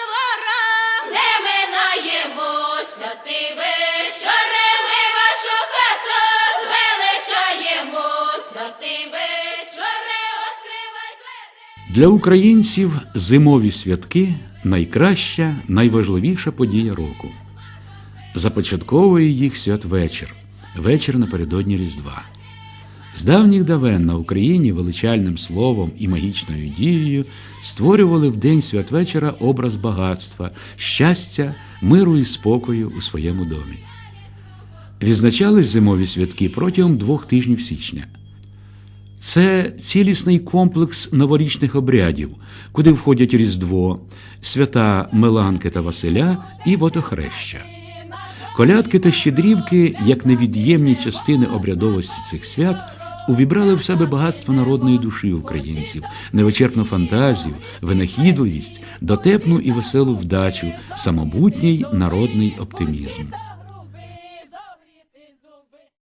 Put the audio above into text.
двора. Не минаємо святий вечори, ми вашу хату звеличаємо. Святий вечори, відкривай двері. Для українців зимові святки найкраща, найважливіша подія року. Започатковує їх святвечір, вечір напередодні Різдва. З давніх давен на Україні величальним словом і магічною дією створювали в день святвечора образ багатства, щастя, миру і спокою у своєму домі. Відзначались зимові святки протягом двох тижнів січня. Це цілісний комплекс новорічних обрядів, куди входять Різдво, свята Меланки та Василя і Водохреща. Колядки та щедрівки, як невід'ємні частини обрядовості цих свят, увібрали в себе багатство народної душі українців, невичерпну фантазію, винахідливість, дотепну і веселу вдачу, самобутній народний оптимізм.